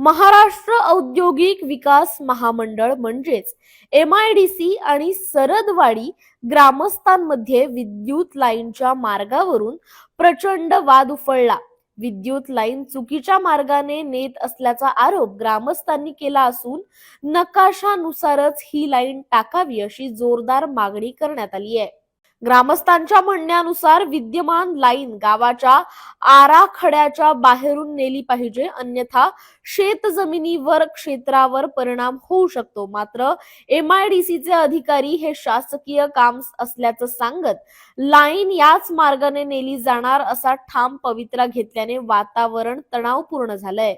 महाराष्ट्र औद्योगिक विकास महामंडळ म्हणजेच एम आय डी सी आणि सरदवाडी ग्रामस्थांमध्ये विद्युत लाईनच्या मार्गावरून प्रचंड वाद उफळला. विद्युत लाईन चुकीच्या मार्गाने नेत असल्याचा आरोप ग्रामस्थांनी केला असून नकाशानुसारच ही लाईन टाकावी अशी जोरदार मागणी करण्यात आली आहे. ग्रामस्थांच्या म्हणण्यानुसार विद्यमान लाईन गावाच्या आराखड्याच्या बाहेरून नेली पाहिजे. अन्यथा शेत जमिनीवर क्षेत्रावर परिणाम होऊ शकतो. मात्र एम आय डी सीचे अधिकारी हे शासकीय काम असल्याचं सांगत लाईन याच मार्गाने नेली जाणार असा ठाम पवित्रा घेतल्याने वातावरण तणावपूर्ण झालंय.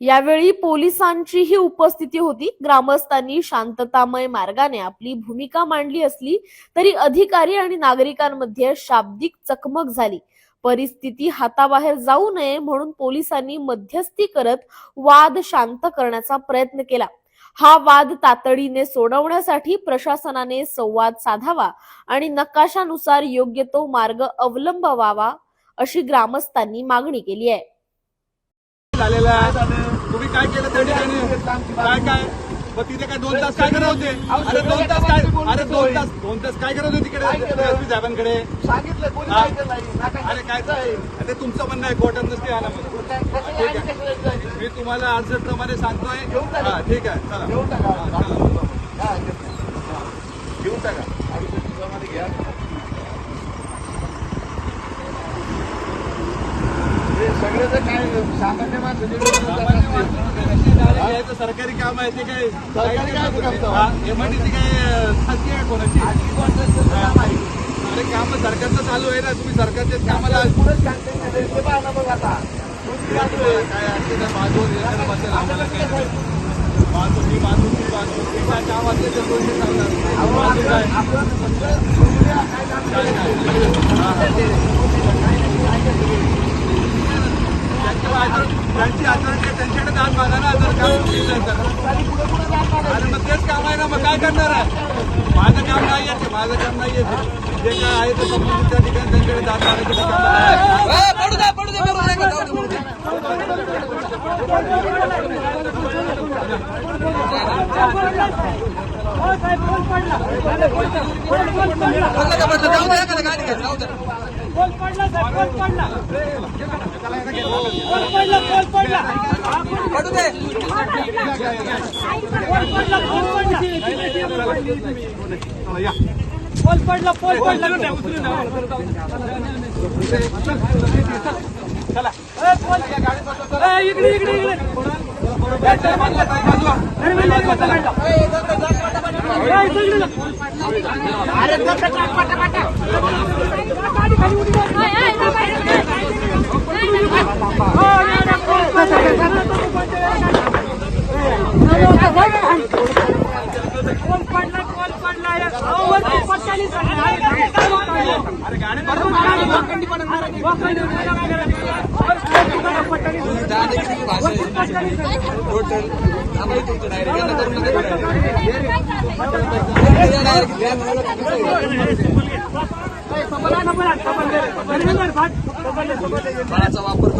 यावेळी पोलिसांचीही उपस्थिती होती. ग्रामस्थांनी शांततामय मार्गाने आपली भूमिका मांडली असली तरी अधिकारी आणि नागरिकांमध्ये शाब्दिक चकमक झाली. परिस्थिती हाताबाहेर जाऊ नये म्हणून पोलिसांनी मध्यस्थी करत वाद शांत करण्याचा प्रयत्न केला. हा वाद तातडीने सोडवण्यासाठी प्रशासनाने संवाद साधावा आणि नकाशानुसार योग्य तो मार्ग अवलंबवावा अशी ग्रामस्थांनी मागणी केली आहे. झालेला आहे तुम्ही काय केलं त्या ठिकाणी? काय काय? मग तिथे काय दोन तास काय करत होते? अरे दोन तास काय अरे दोन तास दोन तास काय करत होते तिकडे? एसपी साहेबांकडे. सांगितलं कोणी हा? ऐकलं नाही? नाका- अरे काय ते तुमचं म्हणणं आहे कोर्टात नसते आला? मी तुम्हाला अर्ज प्रमाणे सांगतोय. हा, ठीक आहे. हा, चला. हा, घेऊन टाका आणि ते तुझ्यामध्ये घ्या हे सगळं तर काय सामान्य माणसाचे विरोध सामान्य नसते. माणसानं रस्ते नाले घ्यायचं सरकारी काम आहे ते काय सरकारी काय? एमआयडीसी काय खासगी आहे कोणाची? अरे काम सरकारचं चालू आहे ना तुम्ही सरकारच्याच कामाला ना, ना? काय तर बाजूवर येणार बसेल आम्हाला काय बाजू ही बाजू ती बाजू ते काय काम असले तर अहो, बाजू काय काय काम त्यांची अथॉरिटी आहे, त्यांच्याकडे दाद मागा ना जर काम तर. अरे मग तेच काम आहे ना मग काय करणार आहे? माझं काम नाही आहे ते माझं काम नाही आहे ते. जे काय आहे ते संबंधित त्या ठिकाणी त्यांच्याकडे दाद मागायचं पडू ते काम आहे. चला, या. चला इकडे इकडे इकडे बाजूला, बाजूला. अरे गाडी बाळाचा वापर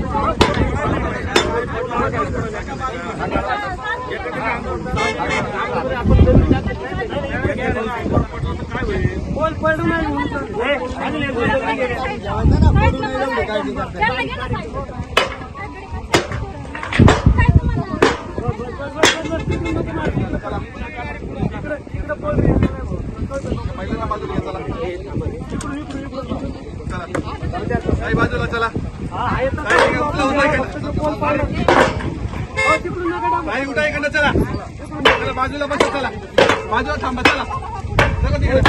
पहिल्यांदा बाजूला घ्या, चला. काही बाजूला चला. काही उठा इकडनं, चला. चला बाजूला बसा चला. बाजूला थांबा चला. चला तिकडे.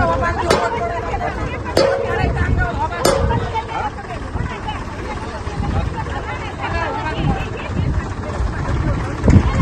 Não, não, não.